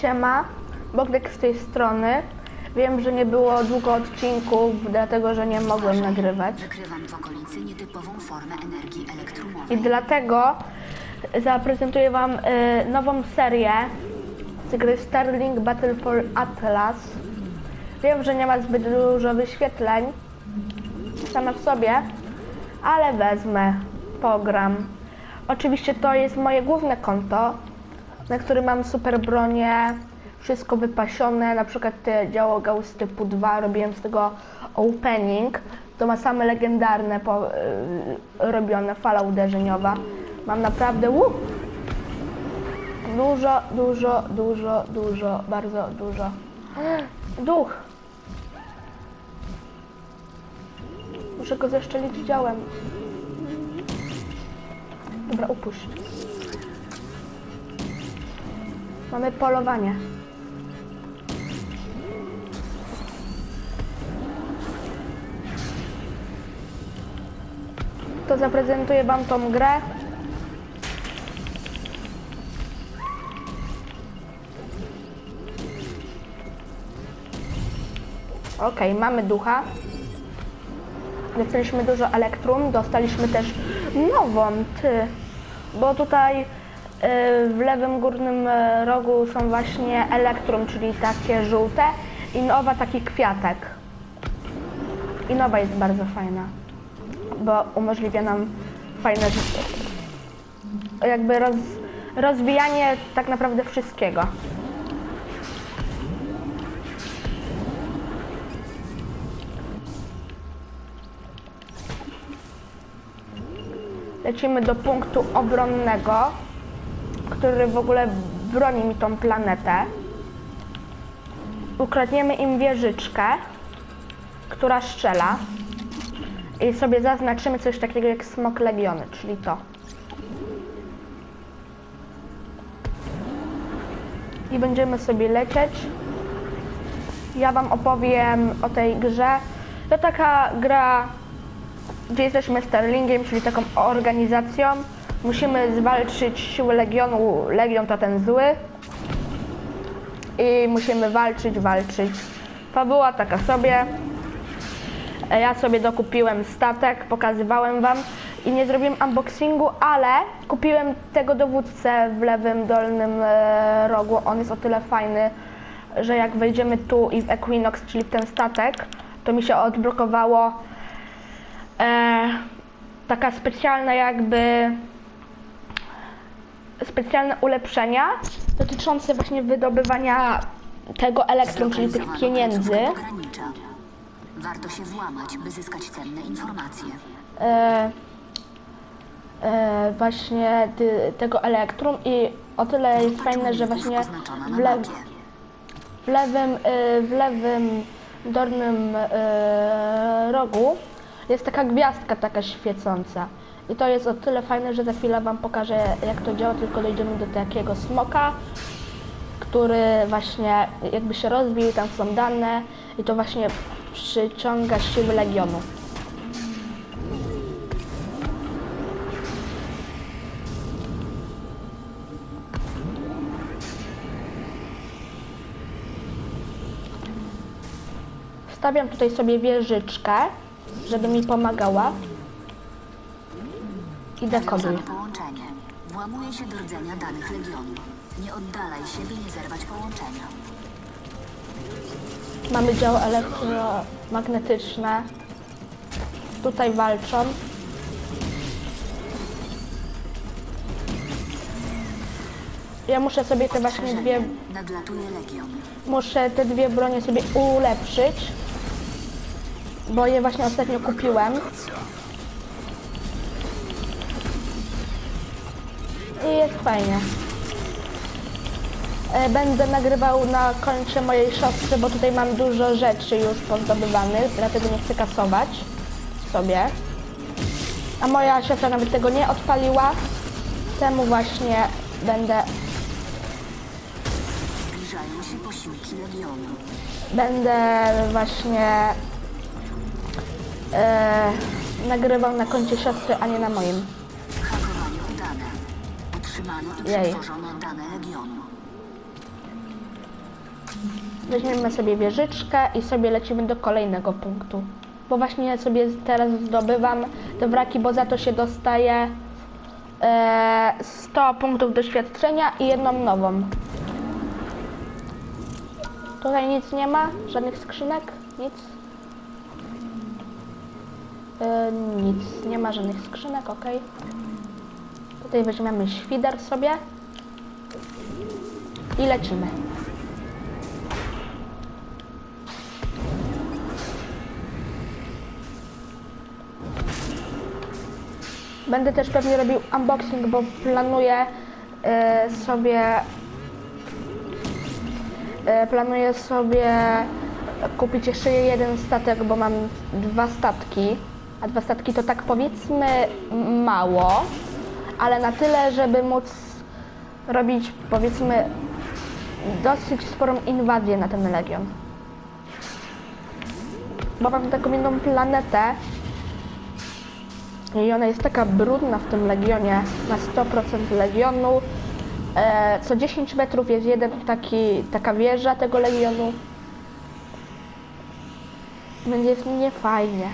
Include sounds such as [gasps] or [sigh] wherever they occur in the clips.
Siema, Bogdek z tej strony. Wiem, że nie było długo odcinków, dlatego że nie mogłem nagrywać. Wykrywam w okolicy nietypową formę energii elektromowej. I dlatego zaprezentuję Wam y, nową serię z gry Starlink Battle for Atlas. Wiem, że nie ma zbyt dużo wyświetleń sama w sobie, ale wezmę, pogram. Oczywiście to jest moje główne konto, na którym mam super bronię, wszystko wypasione, na przykład te działo Gauss typu 2, robiłem z tego opening. To ma same legendarne po, y, robione, fala uderzeniowa. Mam naprawdę łup. Dużo, dużo, dużo, dużo, bardzo dużo. Duch. Muszę go zeszczelić działem. Dobra, upuść. Mamy polowanie. To zaprezentuję Wam tą grę. Okej, mamy ducha. Dostaliśmy dużo elektrum, dostaliśmy też nową, ty. Bo tutaj w lewym górnym y, rogu są właśnie elektrum, czyli takie żółte i nowa taki kwiatek. I nowa jest bardzo fajna, bo umożliwia nam fajne. Jakby roz, rozwijanie tak naprawdę wszystkiego. Lecimy do punktu obronnego, który w ogóle broni mi tą planetę. Ukradniemy im wieżyczkę, która strzela. I sobie zaznaczymy coś takiego jak smok legiony, czyli to. I będziemy sobie lecieć. Ja Wam opowiem o tej grze. To taka gra gdzie jesteśmy Starlingiem, czyli taką organizacją. Musimy zwalczyć siły Legionu. Legion to ten zły. I musimy walczyć, walczyć. Fabuła taka sobie. E, Ja sobie dokupiłem statek, pokazywałem wam i nie zrobiłem unboxingu, ale kupiłem tego dowódcę w lewym dolnym e, rogu. On jest o tyle fajny, że jak wejdziemy tu i w Equinox, czyli w ten statek, to mi się odblokowało e, taka specjalna jakby specjalne ulepszenia dotyczące właśnie wydobywania tego elektrum, czyli tych pieniędzy. Warto się włamać, by zyskać cenne informacje. E, e, właśnie ty, tego elektrum i o tyle jest fajne, że właśnie w, le, w lewym, e, w lewym dolnym e, rogu jest taka gwiazdka taka świecąca. I to jest o tyle fajne, że za chwilę Wam pokażę jak to działa, tylko dojdziemy do takiego smoka, który właśnie jakby się rozbił, tam są dane i to właśnie przyciąga siły Legionu. Stawiam tutaj sobie wieżyczkę, żeby mi pomagała. I. Wiązane połączenie. Włamuje się do rdzenia danych Legionu. Nie oddalaj się, by nie zerwać połączenia. Mamy działo elektromagnetyczne. Tutaj walczą. Ja muszę sobie te właśnie dwie. Nadlatuje Legion. muszę te dwie bronie sobie ulepszyć. Bo je właśnie ostatnio kupiłem. I jest fajnie. E, Będę nagrywał na końcu mojej siostry, bo tutaj mam dużo rzeczy już pozdobywanych, dlatego nie chcę kasować sobie. A moja siostra nawet tego nie odpaliła. Temu właśnie będę, Zbliżają się posiłki Legionu. będę właśnie e, nagrywał na koncie siostry, a nie na moim. I Jej. przetworzono dane. Weźmiemy sobie wieżyczkę i sobie lecimy do kolejnego punktu. Bo właśnie sobie teraz zdobywam te wraki, bo za to się dostaje e, 100 punktów doświadczenia i jedną nową. Tutaj nic nie ma? Żadnych skrzynek? Nic? E, nic, nie ma żadnych skrzynek, ok. Tutaj weźmiemy świder sobie i lecimy. Będę też pewnie robił unboxing, bo planuję e, sobie e, planuję sobie kupić jeszcze jeden statek, bo mam dwa statki. A dwa statki to tak powiedzmy mało, ale na tyle, żeby móc robić powiedzmy dosyć sporą inwazję na ten legion. Bo mam taką jedną planetę, i ona jest taka brudna w tym legionie, na 100% legionu. E, co 10 metrów jest jeden taki, taka wieża tego legionu. Będzie niefajnie.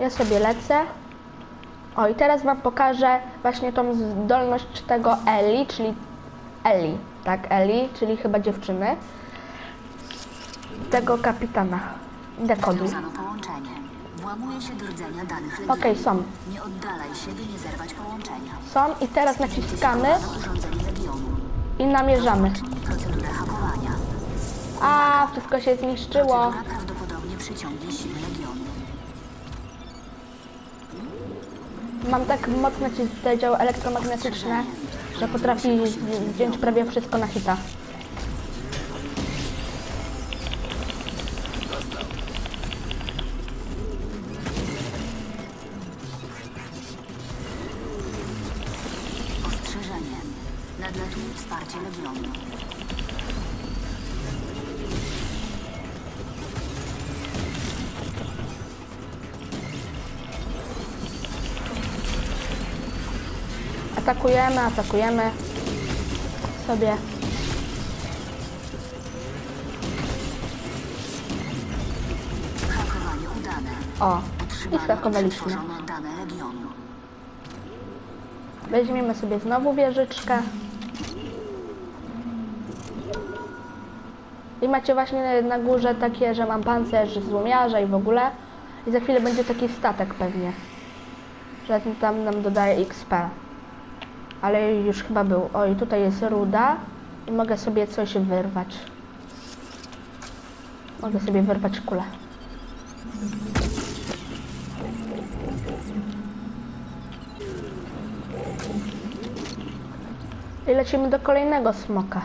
Ja sobie lecę. O i teraz Wam pokażę właśnie tą zdolność tego Eli, czyli Eli, tak, Eli, czyli chyba dziewczyny. Tego kapitana. Dekoduj. Nawiązano połączenie. Włamuje się do rdzenia danych legionu. Okej, są. Nie oddalaj się, by nie zerwać połączenia. Są i teraz naciskamy i namierzamy. Hakowania. A, wszystko się zniszczyło. Procedura prawdopodobnie przyciągnie siły Mam tak mocne te działy elektromagnetyczne, że potrafi zdjąć prawie wszystko na hita. Ostrzeżenie. Nadlatuje wsparcie legionu. Atakujemy, atakujemy sobie. O, i skakowaliśmy. Weźmiemy sobie znowu wieżyczkę. I macie właśnie na górze takie, że mam pancerz złomiarza i w ogóle. I za chwilę będzie taki statek pewnie. Że tam nam dodaje XP. Ale już chyba był. O i tutaj jest ruda. I mogę sobie coś wyrwać. Mogę sobie wyrwać kulę. I lecimy do kolejnego smoka.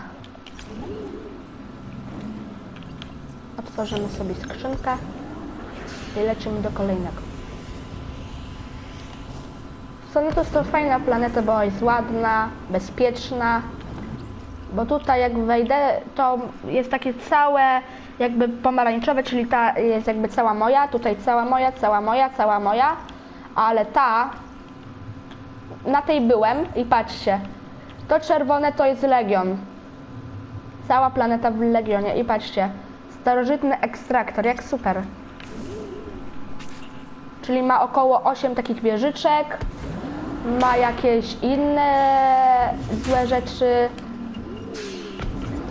Otworzymy sobie skrzynkę i lecimy do kolejnego. To jest to fajna planeta, bo jest ładna, bezpieczna. Bo tutaj jak wejdę, to jest takie całe jakby pomarańczowe, czyli ta jest jakby cała moja, tutaj cała moja, cała moja, cała moja, ale ta na tej byłem i patrzcie, to czerwone to jest Legion. Cała planeta w Legionie i patrzcie, starożytny ekstraktor, jak super. Czyli ma około 8 takich wieżyczek, ma jakieś inne złe rzeczy.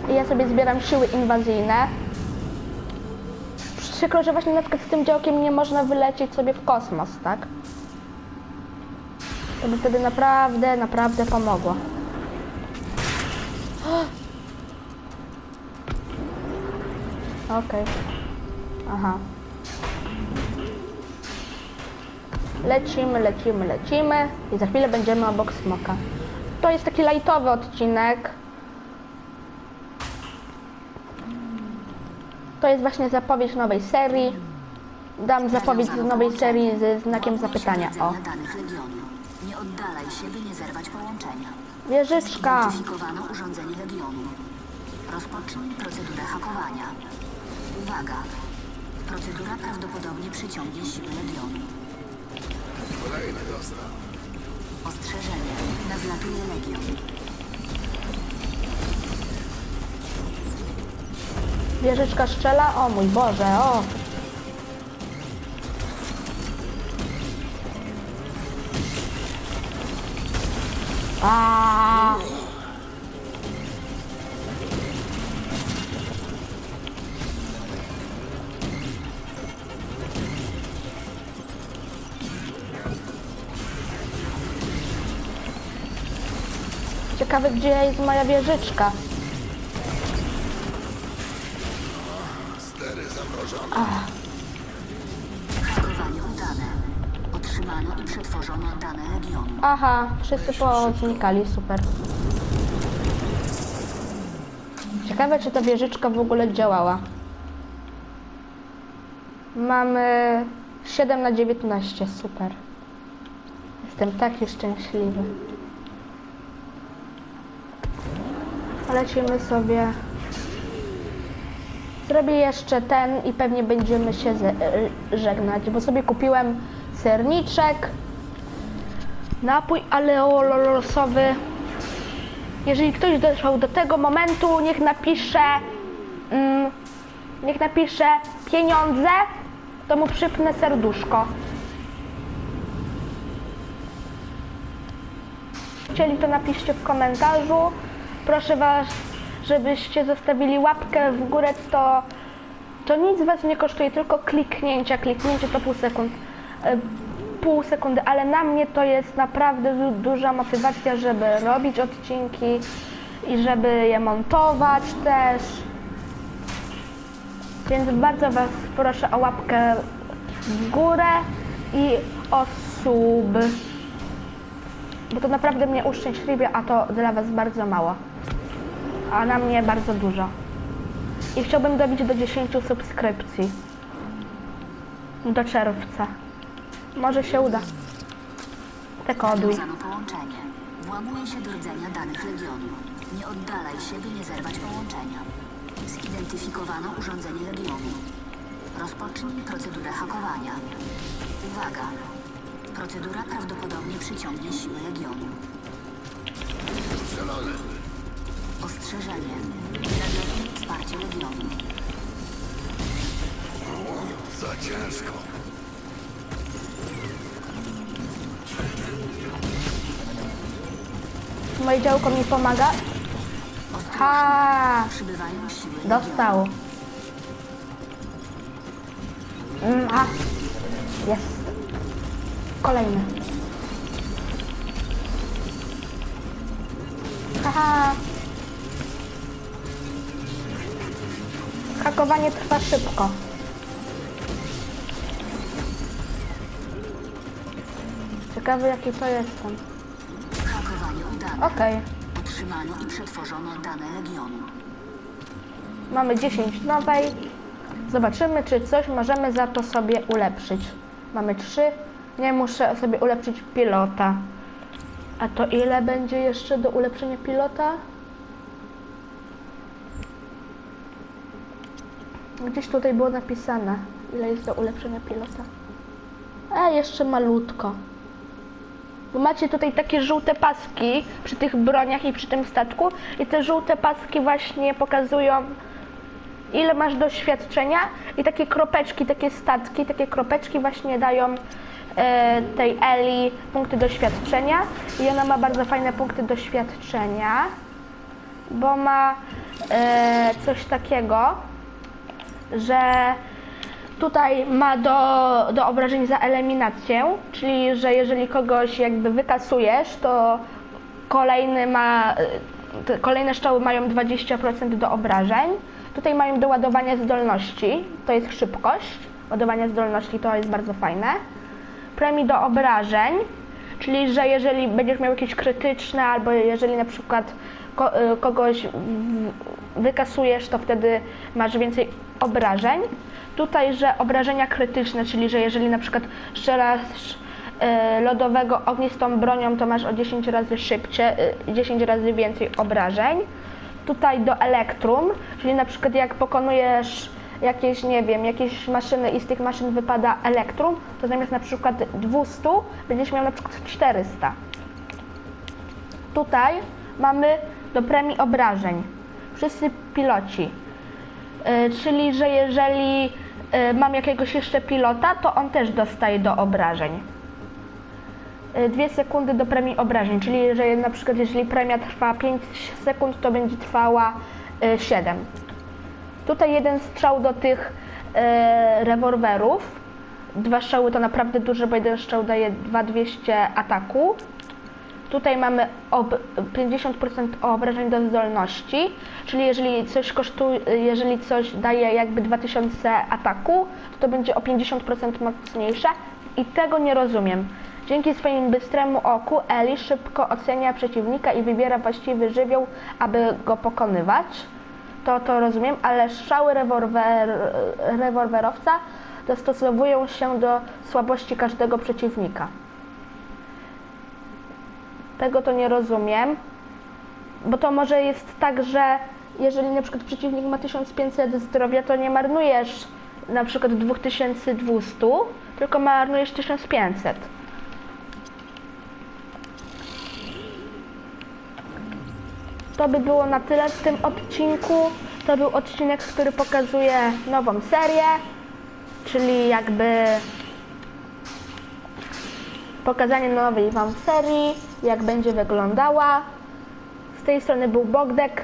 I ja sobie zbieram siły inwazyjne. Przykro, że właśnie na przykład z tym działkiem nie można wylecieć sobie w kosmos, tak? To by wtedy naprawdę, naprawdę pomogło. [gasps] Okej. Aha. Lecimy, lecimy, lecimy i za chwilę będziemy obok smoka. To jest taki lajtowy odcinek. To jest właśnie zapowiedź nowej serii. Dam zapowiedź z nowej serii ze znakiem zapytania. O. Nie oddalaj wieżyczka. Urządzenie legionu. Rozpocznij procedurę hakowania. Uwaga! Procedura prawdopodobnie przyciągnie siły legionu. Kolejny dostał. Ostrzeżenie. Nadlatuje legion. Wieżyczka strzela. O mój Boże, o. A. Ciekawe, gdzie jest moja wieżyczka. Stery zamrożone. Hakowanie udane. Otrzymano i przetworzono dane Legionu. Aha, wszyscy poznikali, super. Ciekawe, czy ta wieżyczka w ogóle działała. Mamy 7 na 19, super. Jestem taki szczęśliwy. Lecimy sobie. Zrobię jeszcze ten i pewnie będziemy się e, żegnać, bo sobie kupiłem serniczek, napój aleolosowy. Jeżeli ktoś doszedł do tego momentu, niech napisze, mm, niech napisze pieniądze, to mu przypnę serduszko. Chcieli to napiszcie w komentarzu. Proszę Was, żebyście zostawili łapkę w górę, to, to nic Was nie kosztuje, tylko kliknięcia. Kliknięcie to pół sekund. e, Pół sekundy, ale na mnie to jest naprawdę du- duża motywacja, żeby robić odcinki i żeby je montować też. Więc bardzo Was proszę o łapkę w górę i o sub. Bo to naprawdę mnie uszczęśliwia, a to dla Was bardzo mało. A na mnie bardzo dużo. I chciałbym dobić do 10 subskrypcji. Do czerwca. Może się uda. Te koduj. Połączenie. Się do rdzenia danych Legionu. Nie oddalaj się, by nie zerwać połączenia. Zidentyfikowano urządzenie Legionu. Rozpocznij procedurę hakowania. Uwaga! Procedura prawdopodobnie przyciągnie siły Legionu. Strzelone. Ostrzeżenie. Zawiodły wsparcie Legionu. Za ciężko. Moje działko mi pomaga. Ha! Przybywają siły Legionu. Dostał. Mm, a. Jest. Kolejny. Haha. Hakowanie trwa szybko. Ciekawy jaki to jestem. Hakowanie udane. Okej. I przetworzono dane Legionu. Mamy 10 nowej. Zobaczymy, czy coś możemy za to sobie ulepszyć. Mamy 3. Nie muszę sobie ulepszyć pilota. A to ile będzie jeszcze do ulepszenia pilota? Gdzieś tutaj było napisane, ile jest do ulepszenia pilota. E, jeszcze malutko. Bo macie tutaj takie żółte paski przy tych broniach i przy tym statku i te żółte paski właśnie pokazują ile masz doświadczenia i takie kropeczki, takie statki, takie kropeczki właśnie dają tej Eli punkty doświadczenia i ona ma bardzo fajne punkty doświadczenia, bo ma e, coś takiego, że tutaj ma do, do obrażeń za eliminację, czyli że jeżeli kogoś jakby wykasujesz, to kolejny ma, te kolejne szczały mają 20% do obrażeń. Tutaj mają do ładowania zdolności, to jest szybkość. Ładowania zdolności to jest bardzo fajne. Premii do obrażeń, czyli że jeżeli będziesz miał jakieś krytyczne, albo jeżeli na przykład ko- y, kogoś wykasujesz, to wtedy masz więcej obrażeń. Tutaj, że obrażenia krytyczne, czyli że jeżeli na przykład strzelasz y, lodowego ognistą bronią, to masz o 10 razy szybciej, y, 10 razy więcej obrażeń. Tutaj do elektrum, czyli na przykład jak pokonujesz jakieś, nie wiem, jakieś maszyny i z tych maszyn wypada elektrum, to zamiast na przykład 200 będziesz miał na przykład 400. Tutaj mamy do premii obrażeń. Wszyscy piloci. E, czyli, że jeżeli e, mam jakiegoś jeszcze pilota, to on też dostaje do obrażeń. E, Dwie sekundy do premii obrażeń, czyli że na przykład jeżeli premia trwa 5 sekund, to będzie trwała e, 7. Tutaj jeden strzał do tych e, rewolwerów. Dwa strzały to naprawdę dużo, bo jeden strzał daje 2200 ataku. Tutaj mamy ob, 50% obrażeń do zdolności, czyli jeżeli coś kosztuje, jeżeli coś daje jakby 2000 ataku, to to będzie o 50% mocniejsze i tego nie rozumiem. Dzięki swoim bystremu oku Eli szybko ocenia przeciwnika i wybiera właściwy żywioł, aby go pokonywać. To to rozumiem, ale strzały rewolwer, rewolwerowca dostosowują się do słabości każdego przeciwnika. Tego to nie rozumiem, bo to może jest tak, że jeżeli na przykład przeciwnik ma 1500 zdrowia, to nie marnujesz na przykład 2200, tylko marnujesz 1500. To by było na tyle w tym odcinku. To był odcinek, który pokazuje nową serię, czyli jakby pokazanie nowej Wam serii, jak będzie wyglądała. Z tej strony był Bogdek.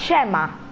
Siema!